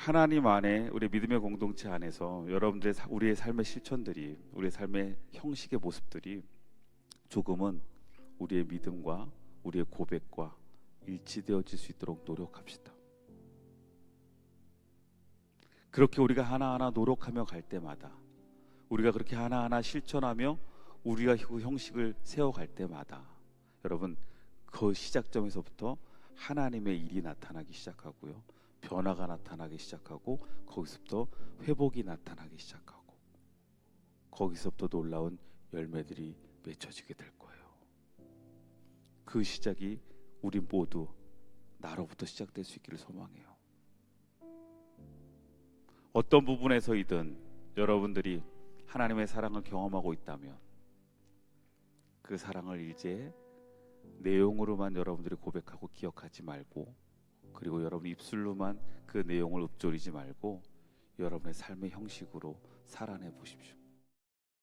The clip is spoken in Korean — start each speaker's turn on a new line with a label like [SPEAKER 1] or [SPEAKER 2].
[SPEAKER 1] 하나님 안에 우리 믿음의 공동체 안에서 여러분들의 사- 우리의 삶의 실천들이 우리의 삶의 형식의 모습들이 조금은 우리의 믿음과 우리의 고백과 일치되어질 수 있도록 노력합시다. 그렇게 우리가 하나하나 노력하며 갈 때마다 우리가 그렇게 하나하나 실천하며 우리가 그 형식을 세워갈 때마다 여러분 그 시작점에서부터 하나님의 일이 나타나기 시작하고요. 변화가 나타나기 시작하고 거기서부터 회복이 나타나기 시작하고 거기서부터 놀라운 열매들이 맺혀지게 될 거예요. 그 시작이 우리 모두 나로부터 시작될 수 있기를 소망해요. 어떤 부분에서이든 여러분들이 하나님의 사랑을 경험하고 있다면 그 사랑을 이제 내용으로만 여러분들이 고백하고 기억하지 말고 그리고 여러분 입술로만 그 내용을 읊조리지 말고 여러분의 삶의 형식으로 살아내 보십시오.